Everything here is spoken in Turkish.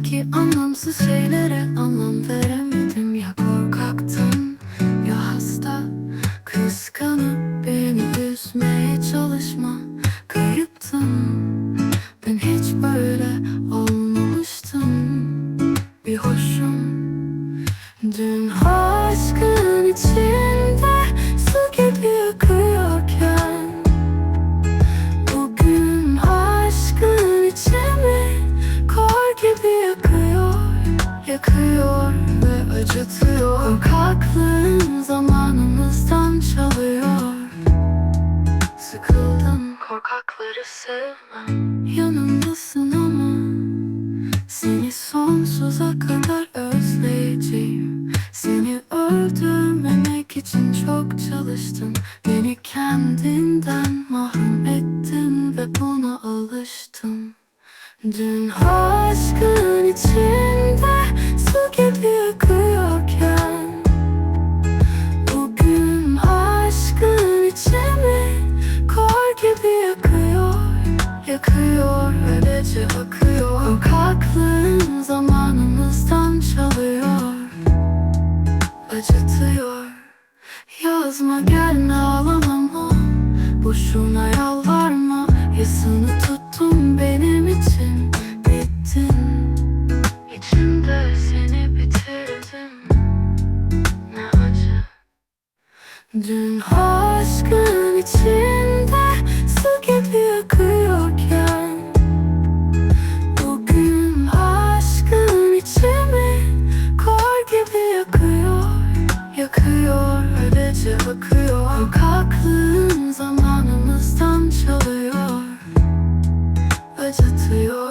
Hayatımdaki anlamsız şeylere anlam veremedim. Ya korkaktım ya hasta. Kıskanıp beni üzmeye çalışma. Kayıptım ben hiç böyle olmamıştım. Bir hoşum. Dün hoş Yakıyor ve acıtıyor. Korkaklığın zamanımızdan çalıyor. Sıkıldım korkakları sevmem. Yanımdasın ama Seni sonsuza kadar özleyeceğim. Seni öldürmemek için çok çalıştım Beni kendinden mahrum ettin ve buna alıştım Dün aşkın Yakıyor öylece akıyor. Korkaklığın zamanımızdan çalıyor. Acıtıyor. Yazma gelme ağlamama Boşuna yalvarma. Yasını tuttum benim için. Bittin. İçimde seni bitirdim. Ne acı. Dün aşkın için gece akıyor Korkaklığın zamanımızdan çalıyor. Acıtıyor.